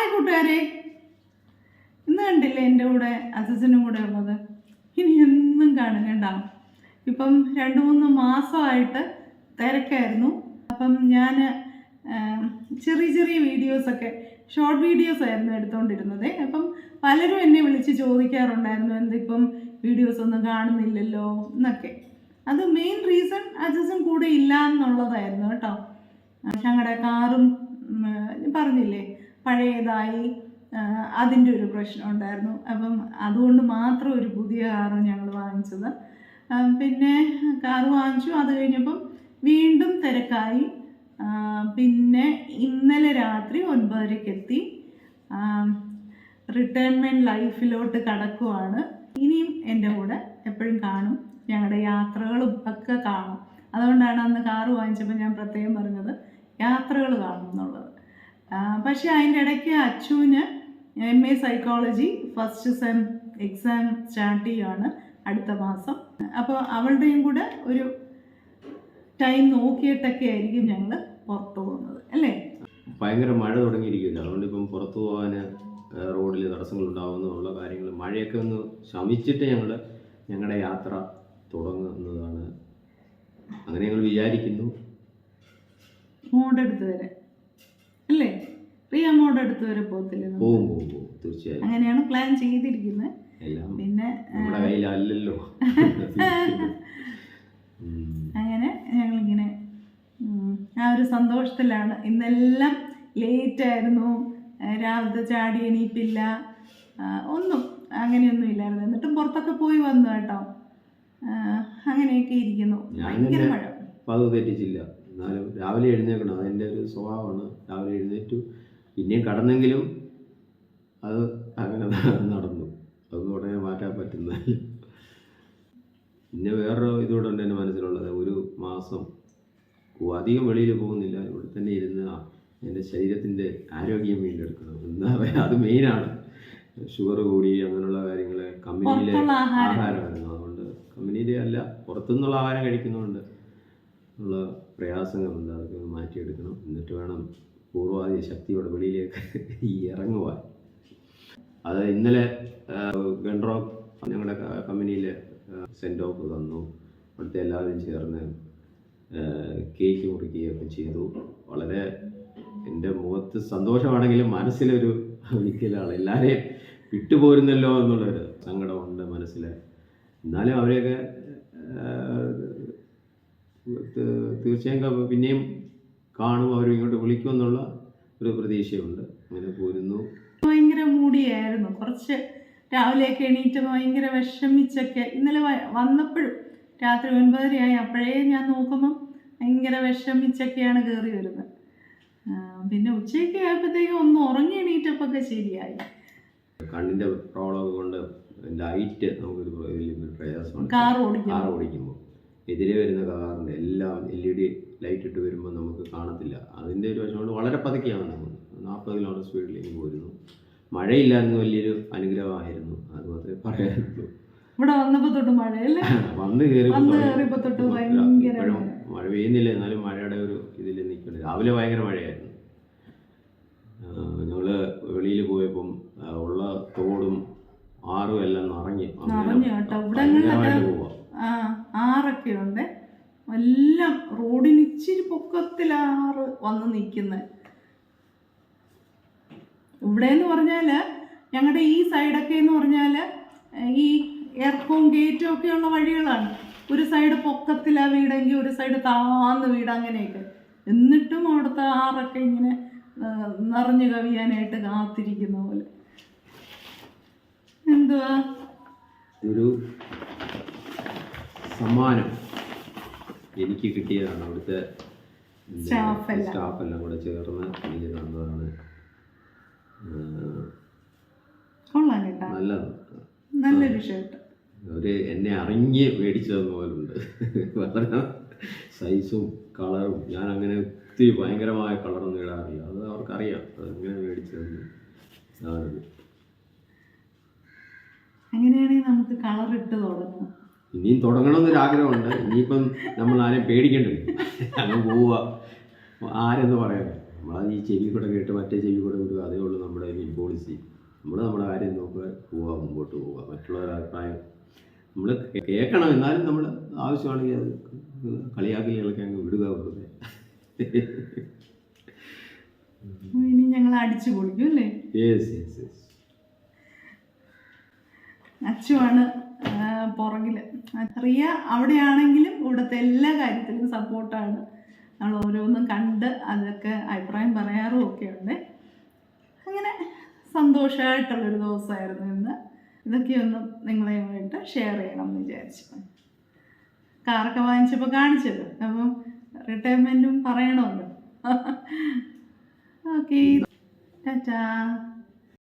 Hi കൂട്ടുകാരെ. ഇന്ന് കണ്ടില്ലേ എന്റെ കൂടെ അസസിനും കൂടെ ഉള്ളത്? ഇനി എന്നും കാണും ഇപ്പം രണ്ട് മൂന്ന് മാസമായിട്ട് തിരക്കായിരുന്നു. അപ്പം ഞാൻ ചെറിയ ചെറിയ വീഡിയോസൊക്കെ ഷോർട്ട് വീഡിയോസ് ആയിരുന്നു എടുത്തുകൊണ്ടിരുന്നത് അപ്പം പലരും എന്നെ വിളിച്ച് ചോദിക്കാറുണ്ടായിരുന്നു എന്തിപ്പം വീഡിയോസ് ഒന്നും കാണുന്നില്ലല്ലോ? എന്നൊക്കെ. അത് മെയിൻ റീസൺ അജസും കൂടെ ഇല്ല എന്നുള്ളതായിരുന്നു കേട്ടോ ഞങ്ങളുടെ കാറും പറഞ്ഞില്ലേ പഴയതായി അതിന്റെ ഒരു പ്രശ്നം ഉണ്ടായിരുന്നു. അപ്പം അതുകൊണ്ട് മാത്രം ഒരു പുതിയ കാറ് ഞങ്ങൾ വാങ്ങിച്ചത്. പിന്നെ കാറ് വാങ്ങിച്ചു. അത് കഴിഞ്ഞപ്പം വീണ്ടും തിരക്കായി. പിന്നെ ഇന്നലെ രാത്രി ഒൻപതരയ്ക്ക് എത്തി റിട്ടയർമെന്റ് ലൈഫിലോട്ട് കടക്കുവാണ്. ഇനിയും എന്റെ കൂടെ എപ്പോഴും കാണും. ഞങ്ങളുടെ യാത്രകളും ഒക്കെ കാണും. അതുകൊണ്ടാണ് അന്ന് കാറ് വാങ്ങിച്ചപ്പോൾ ഞാൻ പ്രത്യേകം പറഞ്ഞത് യാത്രകൾ കാണും എന്നുള്ളത്. പക്ഷേ അതിന്റെ ഇടയ്ക്ക് അച്ചുവിന് M A psychology first sem exam start ചെയ്യുകയാണ് അടുത്ത മാസം. അപ്പോൾ അവളുടെയും കൂടെ ഒരു ടൈം നോക്കിയിട്ടൊക്കെ ആയിരിക്കും ഞങ്ങൾ പുറത്തു പോകുന്നത് അല്ലേ? ഭയങ്കര മഴ തുടങ്ങിയിരിക്കില്ല അതുകൊണ്ട് ഇപ്പം പുറത്തു പോകാൻ റോഡിൽ തടസ്സങ്ങൾ ഉണ്ടാകുന്നുള്ള കാര്യങ്ങൾ മഴയൊക്കെ ഒന്ന് ശമിച്ചിട്ട് ഞങ്ങൾ ഞങ്ങളുടെ യാത്ര തുടങ്ങുന്നതാണ്. അങ്ങനെ ഞങ്ങൾ വിചാരിക്കുന്നു. മോഡെടുത്ത് വരെ അല്ലേ? പ്രിയ മോഡെടുത്ത് വരെ പോകത്തില്ല പോകും പോകും തീർച്ചയായും. അങ്ങനെയാണ് പ്ലാൻ ചെയ്തിരിക്കുന്നത്. പിന്നെ നമ്മുടെ കയ്യിലല്ലല്ലോ. അങ്ങനെ ഞങ്ങളിങ്ങനെ ഇങ്ങനെ ആ ഒരു സന്തോഷത്തിലാണ്. ഇന്നെല്ലാം ലേറ്റ് ആയിരുന്നു. രാവിലത്തെ ചാടി എണീപ്പില്ല. ഒന്നും അങ്ങനെയൊന്നും ഇല്ലായിരുന്നു. എന്നിട്ടും പുറത്തൊക്കെ പോയി വന്നു കേട്ടോ. അങ്ങനെയൊക്കെ ഇരിക്കുന്നു. ഭയങ്കര മഴ. പതിവ് തെറ്റിച്ചില്ല. എന്നാലും രാവിലെ എഴുന്നേൽക്കണം. അതെന്റെ ഒരു സ്വഭാവമാണ്. രാവിലെ എഴുന്നേറ്റു. പിന്നെയും കടന്നെങ്കിലും അത് അങ്ങനെ നടന്നു. അതൊന്നും ഉടനെ മാറ്റാൻ പറ്റുന്ന പിന്നെ വേറൊരു ഇതുകൂടെ ഉണ്ട് എന്റെ മനസ്സിലുള്ളത്. ഒരു മാസം അധികം വെളിയിൽ പോകുന്നില്ല. ഇവിടെ തന്നെ ഇരുന്ന് എന്റെ ശരീരത്തിന്റെ ആരോഗ്യം വീണ്ടെടുക്കണം. എന്താ പറയുക അത് മെയിനാണ്. ഷുഗർ കൂടി അങ്ങനെയുള്ള കാര്യങ്ങൾ കമ്പനിയിലെ ആഹാരമായിരുന്നു അതുകൊണ്ട് കമ്പനിയിലെ അല്ല പുറത്തുനിന്നുള്ള ആഹാരം കഴിക്കുന്നതുകൊണ്ട് ഉള്ള പ്രയാസങ്ങളുണ്ട്. അതൊക്കെ മാറ്റിയെടുക്കണം. എന്നിട്ട് വേണം പൂർവാധി ശക്തിയുടെ വെളിയിലേക്ക് ഇറങ്ങുവാൻ. അത് ഇന്നലെ ഗൺറോക്ക് ഞങ്ങളുടെ കമ്പനിയിൽ സെൻഡ് ഓഫ് തന്നു. അവിടുത്തെ എല്ലാവരും ചേർന്ന് കേക്ക് മുറിക്കുകയൊക്കെ ചെയ്തു. വളരെ എന്റെ മുഖത്ത് സന്തോഷമാണെങ്കിലും മനസ്സിലൊരു വിക്കലാണ്. എല്ലാവരെയും വിട്ടുപോരുന്നല്ലോ എന്നുള്ളൊരു സങ്കടമുണ്ട് മനസ്സിൽ എന്നാലും അവരെയൊക്കെ തീർച്ചയായും പിന്നെയും കാണും അവർ ഇങ്ങോട്ട് വിളിക്കുമെന്നുള്ള ഒരു പ്രതീക്ഷയുണ്ട്. അങ്ങനെ പോരുന്നു. ഭയങ്കര മൂടിയായിരുന്നു. കുറച്ച് രാവിലെയൊക്കെ എണീറ്റ് ഭയങ്കര വിഷമിച്ചൊക്കെ ഇന്നലെ വന്നപ്പോഴും രാത്രി ഒൻപതരയായി. അപ്പോഴേ ഞാൻ നോക്കുമ്പം ഭയങ്കര വിഷമിച്ചൊക്കെയാണ് കയറി വരുന്നത്. പിന്നെ ഉച്ചയ്ക്ക് ആയപ്പോഴത്തേക്കും ഒന്ന് ഉറങ്ങി എണീറ്റപ്പോൾ ഒക്കെ ശരിയായി. കണ്ണിന്റെ പ്രോബ്ലം കൊണ്ട് ലൈറ്റ് നമുക്കൊരു വലിയ പ്രയാസമാണ് കാർ ഓടിക്കുമ്പോൾ. എതിരെ വരുന്ന കാറിന്റെ എല്ലാം എൽ ഇ ഡി ലൈറ്റ് ഇട്ട് വരുമ്പോൾ നമുക്ക് കാണത്തില്ല. അതിന്റെ ഒരു വശം കൊണ്ട് വളരെ പതുക്കെയാണ് നമ്മൾ നാൽപ്പത് കിലോമീറ്റർ സ്പീഡിലേക്ക് പോയിരുന്നു മഴയില്ലായിരുന്നു വലിയൊരു അനുഗ്രഹമായിരുന്നു. അത് മാത്രമേ പറയാനുള്ളൂ. ഇവിടെ വന്നപ്പോൾ തൊട്ട് മഴയല്ലേ? വന്ന് കയറി വന്ന് കയറിയപ്പോൾ തൊട്ട് ഭയങ്കര മഴ. പെയ്യുന്നില്ല. എന്നാലും മഴയുടെ ഒരു ഇതിൽ നിൽക്കുന്നുണ്ട് രാവിലെ ഭയങ്കര മഴയായിരുന്നു. ഞങ്ങൾ വെളിയിൽ പോയപ്പം ഉള്ള തോടും ആറും എല്ലാം നിറഞ്ഞ്. നിറഞ്ഞു കേട്ടോ. ഇവിടങ്ങളിലൊക്കെ ആറൊക്കെ ഉണ്ട് എല്ലാം റോഡിന് ഇച്ചിരി പൊക്കത്തിൽ ആറ് വന്ന് നിൽക്കുന്നത് ഇവിടെ എന്ന് പറഞ്ഞാൽ ഞങ്ങളുടെ ഈ സൈഡൊക്കെ എന്ന് പറഞ്ഞാൽ ഈ എയർപോം ഗേറ്റും ഉള്ള വഴികളാണ്. ഒരു സൈഡ് പൊക്കത്തിലാ വീടെങ്കിൽ ഒരു സൈഡ് താന്ന് വീട് അങ്ങനെയൊക്കെ. എന്നിട്ടും അവിടുത്തെ ആറൊക്കെ ഇങ്ങനെ നിറഞ്ഞു കവിയാനായിട്ട് കാത്തിരിക്കുന്ന പോലെ. എന്തുവാ? ഒരു സമ്മാനം എനിക്ക് കിട്ടിയതാണ്. അവിടുത്തെ. സ്റ്റാഫ് എല്ലാം കൂടെ ചേർന്ന് എനിക്ക് തന്നതാണ്. നല്ലതാണ് നല്ലൊരു ഷർട്ട് അവർ എന്നെ അറിഞ്ഞ് മേടിച്ചത് പോലുണ്ട്. വളരെ സൈസും കളറും ഞാൻ അങ്ങനെ ഒത്തിരി ഭയങ്കരമായ കളറൊന്നും ഇടാറില്ല. അത് അവർക്കറിയാം. അതെങ്ങനെ മേടിച്ചതെന്ന്. തന്നു അങ്ങനെയാണെങ്കിൽ നമുക്ക് കളർ ഇട്ട് തുടങ്ങാം. ഇനിയും തുടങ്ങണമെന്നൊരു ആഗ്രഹമുണ്ട്. ഇനിയിപ്പം നമ്മൾ ആരെയും പേടിക്കേണ്ടി അങ്ങ് പോവുക. ആരെന്ന് പറയാൻ നമ്മളത് ഈ ചെവി കൂടെ കേട്ട് മറ്റേ ചെവി കൂടെ വിടുക അതേ ഉള്ളൂ നമ്മുടെ മെയിൻ പോളിസി നമ്മൾ നമ്മുടെ കാര്യം നോക്കുക പോവുക മുമ്പോട്ട് പോവുക. മറ്റുള്ളവരുടെ അഭിപ്രായം നമ്മൾ കേൾക്കണം. എന്നാലും നമ്മൾ ആവശ്യമാണെങ്കിൽ അത് കളിയാക്കലുകളൊക്കെ അങ്ങ് വിടുക വെറുതെ. ഇനി ഞങ്ങൾ അടിച്ചു പൊളിക്കും അല്ലേ? യെസ് യെസ് യെസ് അച്ചുവാണ് പുറകിൽ. റിയ അവിടെയാണെങ്കിലും ഇവിടുത്തെ എല്ലാ കാര്യത്തിലും സപ്പോർട്ടാണ്. നമ്മൾ ഓരോന്നും കണ്ട് അതൊക്കെ അഭിപ്രായം പറയാറും ഒക്കെ ഉണ്ട് അങ്ങനെ സന്തോഷമായിട്ടുള്ളൊരു ദിവസമായിരുന്നു ഇന്ന്. ഇതൊക്കെയൊന്നും നിങ്ങളെയുമായിട്ട് ഷെയർ ചെയ്യണം എന്ന് വിചാരിച്ചു. കാറൊക്കെ വാങ്ങിച്ചപ്പോൾ കാണിച്ചത്. അപ്പം റിട്ടയർമെന്റും പറയണമല്ലോ. ഓക്കെ ടാറ്റാ